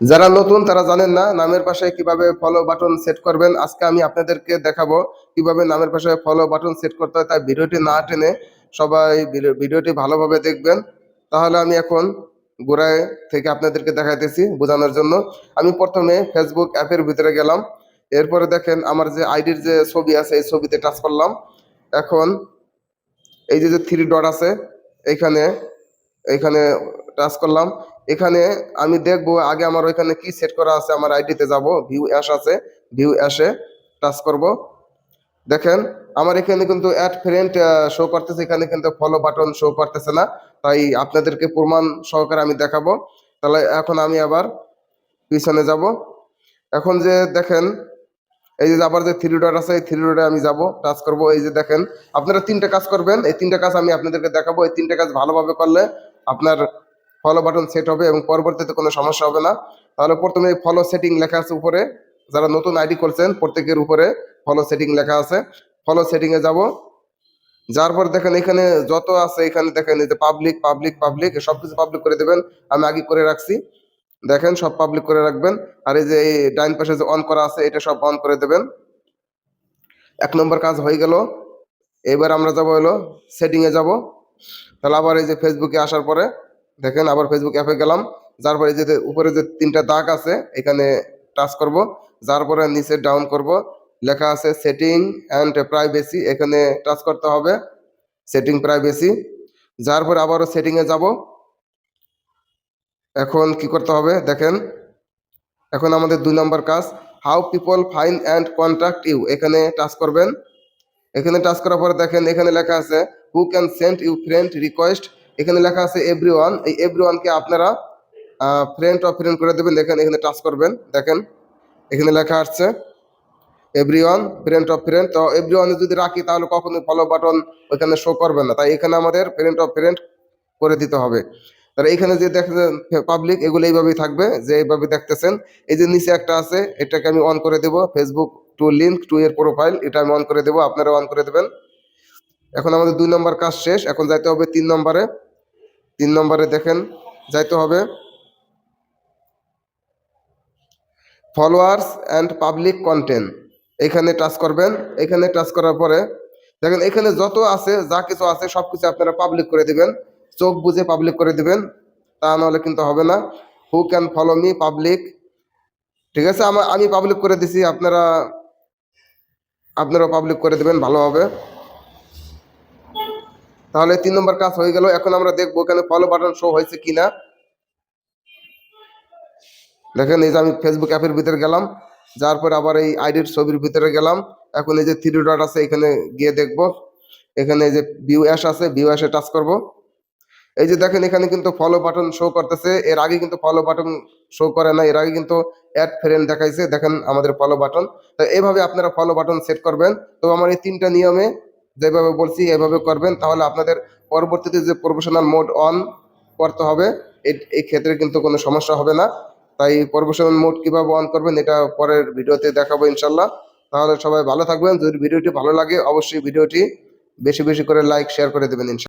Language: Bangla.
যারা নতুন, তারা জানেন না নামের পাশে কীভাবে ফলো বাটন সেট করবেন। আজকে আমি আপনাদেরকে দেখাবো কীভাবে নামের পাশে ফলো বাটন সেট করতে হয়। তাই ভিডিওটি না টেনে সবাই ভিডিওটি ভালোভাবে দেখবেন। তাহলে আমি এখন গোড়ায় থেকে আপনাদেরকে দেখাইতেছি বোঝানোর জন্য। আমি প্রথমে ফেসবুক অ্যাপের ভিতরে গেলাম। এরপরে দেখেন আমার যে আইডির যে ছবি আছে, এই ছবিতে টাচ করলাম। এখন এই যে যে থ্রি ডট আছে, এইখানে এইখানে টাচ করলাম। এখানে আমি দেখব আগে আমার ওইখানে কি সেট করা আছে, আমার আইডিতে যাব ভিউ অ্যাশ আছে ভিউ অ্যাশে টাচ করব। দেখেন, আমার এখানে কিন্তু অ্যাড ফ্রেন্ড শো করতেছে, এখানে কিন্তু ফলো বাটন শো করতেছে না। তাই আপনাদেরকে প্রমাণ সহকারে আমি দেখাবো। তাহলে এখন আমি আবার পিছনে যাব। এখন যে দেখেন, এই যে আবার যে থ্রি ডট আছে, এই থ্রি ডটে আমি যাব টাচ করব। এই যে দেখেন, আপনারা তিনটা কাজ করবেন। এই তিনটা কাজ আমি আপনাদেরকে দেখাবো। এই তিনটা কাজ ভালোভাবে করলে আপনার ফলো বাটন সেট হবে এবং পরবর্তীতে কোনো সমস্যা হবে না। তাহলে প্রথমে ফলো সেটিং লেখা আছে উপরে। যারা নতুন আইডি করছেন প্রত্যেকের উপরে ফলো সেটিং লেখা আছে। ফলো সেটিং এ যাব। যার পর দেখেন এখানে যত আছে, এখানে দেখেন এই যে পাবলিক পাবলিক পাবলিক সবকিছু পাবলিক করে দেবেন। আমি আগে করে রাখছি। দেখেন সব পাবলিক করে রাখবেন। আর এই যে এই ডাইন পাশে যে অন করা আছে, এটা সব অন করে দেবেন। এক নম্বর কাজ হয়ে গেল। এবার আমরা যাব হলো সেটিং এ যাব। তাহলে আবার এই যে ফেসবুকে আসার পরে দেখেন, আবার ফেসবুক অ্যাপে গেলাম। যার পরে যে, উপরে যে তিনটা দাগ আছে, এখানে টাচ করব। যার পরে নিচে ডাউন করব। লেখা আছে সেটিং অ্যান্ড প্রাইভেসি এখানে টাচ করতে হবে। সেটিং প্রাইভেসি যার পরে আবারও সেটিংয়ে যাব। এখন কি করতে হবে? দেখেন, এখন আমাদের দুই নম্বর কাজ। How people find and contact you এখানে টাচ করবেন। এখানে টাচ করার পরে দেখেন, এখানে লেখা আছে who can send you friend request এখানে লেখা আছে এভরি ওয়ান এই এভরি ওয়ানকে আপনারা ফ্রেন্ড অফ ফ্রেন্ড করে দেবেন, দেখেন এখানে টাচ করবেন, দেখেন, এখানে লেখা আসছে everyone friend of friend তো এভরি ওয়ানে যদি রাখি, তাহলে কখনোই ফলো বাটন ওইখানে শো করবে না, তাই এখানে আমাদের ফ্রেন্ড অফ ফ্রেন্ড করে দিতে হবে। তাহলে এখানে যে দেখেন পাবলিক এগুলো এইভাবেই থাকবে, যে এইভাবে দেখতেছেন, এই যে নিচে একটা আছে, এটাকে আমি অন করে দেব ফেসবুক টু লিঙ্ক টু এর প্রোফাইল এটা আমি অন করে দেব, আপনারা অন করে দেবেন। এখন আমাদের দুই নম্বর কাজ শেষ, এখন যাইতে হবে তিন নম্বরে তিন নম্বরে দেখেন, যাইতে হবে। ফলোয়ার্স অ্যান্ড পাবলিক কন্টেন্ট এখানে টাচ করবেন, এখানে টাচ করার পরে দেখেন, এখানে যত আছে, যা কিছু আছে সব কিছু আপনারা পাবলিক করে দিবেন। চোখ বুঝে পাবলিক করে দিবেন, তা নাহলে কিন্তু হবে না। Who can follow me public ঠিক আছে, আমি পাবলিক করে দিছি, আপনারা, আপনারাও পাবলিক করে দিবেন, ভালো হবে। তাহলে তিন নম্বর কাজ হয়ে গেল। এখন আমরা দেখব এখানে ফলো বাটন শো হয়েছে কিনা। দেখেন এই যে আমি ফেসবুক অ্যাপের ভিতরে গেলাম, যার পরে আবার এই আইডির ছবির ভিতরে গেলাম। এখন এই যে থ্রি ডট আছে, এখানে গিয়ে দেখব। এখানে এই যে ভিউ অ্যাশ আছে ভিউ অ্যাশে টাচ করব। এই যে দেখেন এখানে কিন্তু ফলো বাটন শো করতেছে। এর আগে কিন্তু ফলো বাটন শো করে না এর আগে কিন্তু অ্যাড ফ্রেন্ড দেখাইছে। দেখেন আমাদের ফলো বাটন তো এইভাবে আপনারা ফলো বাটন সেট করবেন। তো আমার এই তিনটা নিয়মে যেভাবে বলছি, এভাবে করবেন, তাহলে আপনাদের পরবর্তীতে যে প্রফেশনাল মোড অন করতে হবে এই- ক্ষেত্রে কিন্তু কোনো সমস্যা হবে না। তাই প্রফেশনাল মোড কীভাবে অন করবেন, এটা পরের ভিডিওতে দেখাবো ইনশাল্লাহ তাহলে সবাই ভালো থাকবেন, যদি ভিডিওটি ভালো লাগে, অবশ্যই ভিডিওটি বেশি বেশি করে লাইক শেয়ার করে দেবেন ইনশাল্লাহ